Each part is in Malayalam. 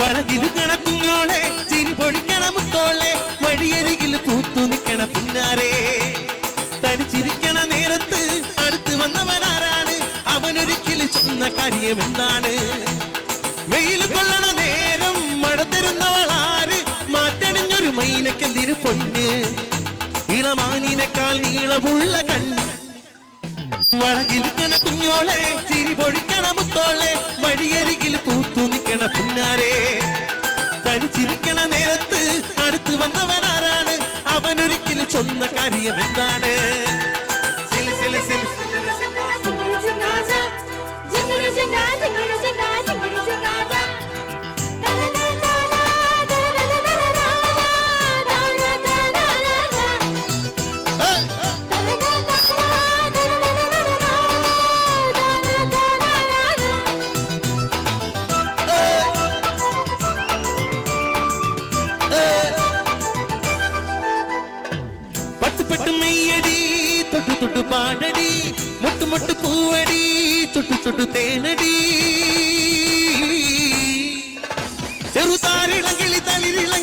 വളകിൽ കണക്കുങ്ങളെ ചിരി പൊഴിക്കണ മുത്തോളെ വഴിയരികിൽ പൂത്തു നിൽക്കണ പിന്നാരെ. തനിച്ചിരിക്കണ നേരത്ത് അടുത്ത് വന്നവനാരാണ്? അവനൊരിക്കലും ചെന്ന കാര്യമെന്താണ്? വെയിൽ കൊള്ളണ നേരം മഴ തരുന്നവളാര് മാറ്റണിഞ്ഞൊരു മൈനക്കെന്തിരു പൊന്ന്? ഇളമാനിനേക്കാൾ നീളമുള്ള കണ്ണ്. വളകിലിക്കണ കുഞ്ഞോളെ ചിരി പൊഴിക്കണ മുത്തോളെ വഴിയരികിൽ പൂത്തു നിൽക്കണ പിന്നാരെ. തനിച്ചിരിക്കണ നേരത്ത് അടുത്ത് വന്നവനാരാണ്? അവനൊരിക്കലും ചൊന്ന കാര്യം എന്താണ്? தொட்டு தொட்டு பாடடி மொட்டு மொட்டு பூவடி தொட்டு தொட்டு தேனடி. செருதாரிளங்கிளி தளிரில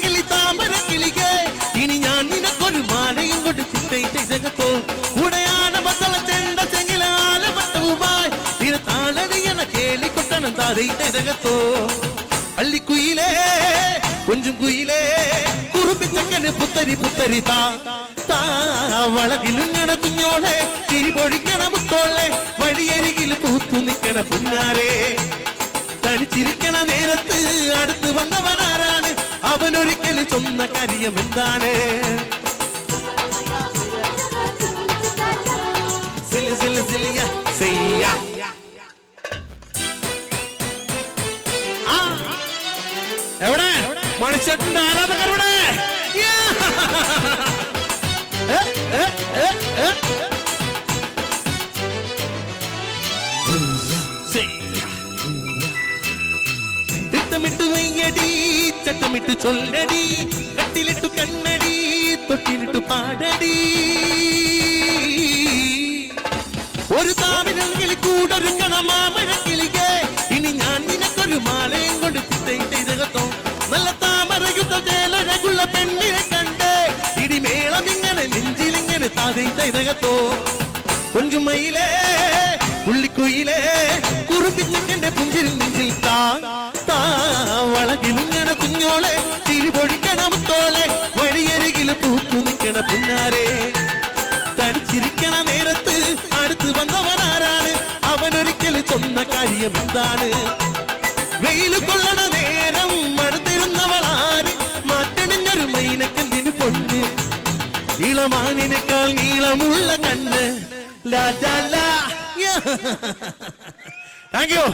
കേളിക്കൊട്ടണം താതയിട്ടേ ജഗത്തോ അള്ളിക്കുയിലേ കൊഞ്ചും കുയിലേ കുറുപ്പിച്ചക്കന് പുത്തരി പുത്തരി താ താ വളകിലുങ്ങണ കുഞ്ഞോളെ തിരി പൊഴിക്കണ മുത്തോളെ വഴിയരികിൽ പൂത്തു നിക്കണ പുന്നാരേ തനിച്ചിരിക്കണ നേരത്ത് അടുത്ത് വന്നവനാരാണ് അവനൊരിക്കലും ചൊന്ന കാര്യം മണിച്ചേട്ടന്റെ ആരാധകർ എവിടെ യാ. ഏ, ഏ, ഏ, ഏ. സിയ്യ. തിട്ടമിട്ട് വയ്യടി ചട്ടമിട്ട് ചൊല്ലടി കട്ടിലിട്ടു കണ്ണടി താതയിട്ട ഇതകത്തോ കൊഞ്ചുമയിലേ പുള്ളിക്കുയിലേ കുറുപ്പിച്ചെന്റെ പുഞ്ചിരിൽ നെഞ്ചിൽ താ താ വളകിലുങ്ങണ കുഞ്ഞോളെ തിരി തോളെ വഴിയരികിൽ പൂത്തു നിൽക്കണ പുന്നാരെ. തനിച്ചിരിക്കണ നേരത്ത് അടുത്ത് വന്നവനാരാണ്? അവനൊരിക്കൽ ചൊന്ന കാര്യം എന്താണ്? വെയിൽ കൊള്ളണ നേരം മടുത്തിരുന്നവളാര് മാറ്റണിഞ്ഞൊരു മൈനക്കെന്തിന് പൊന്ന്? ഇളമാനിനേക്കാൾ നീളമുള്ള കണ്ണ്. ലാ ലാ താങ്ക് യു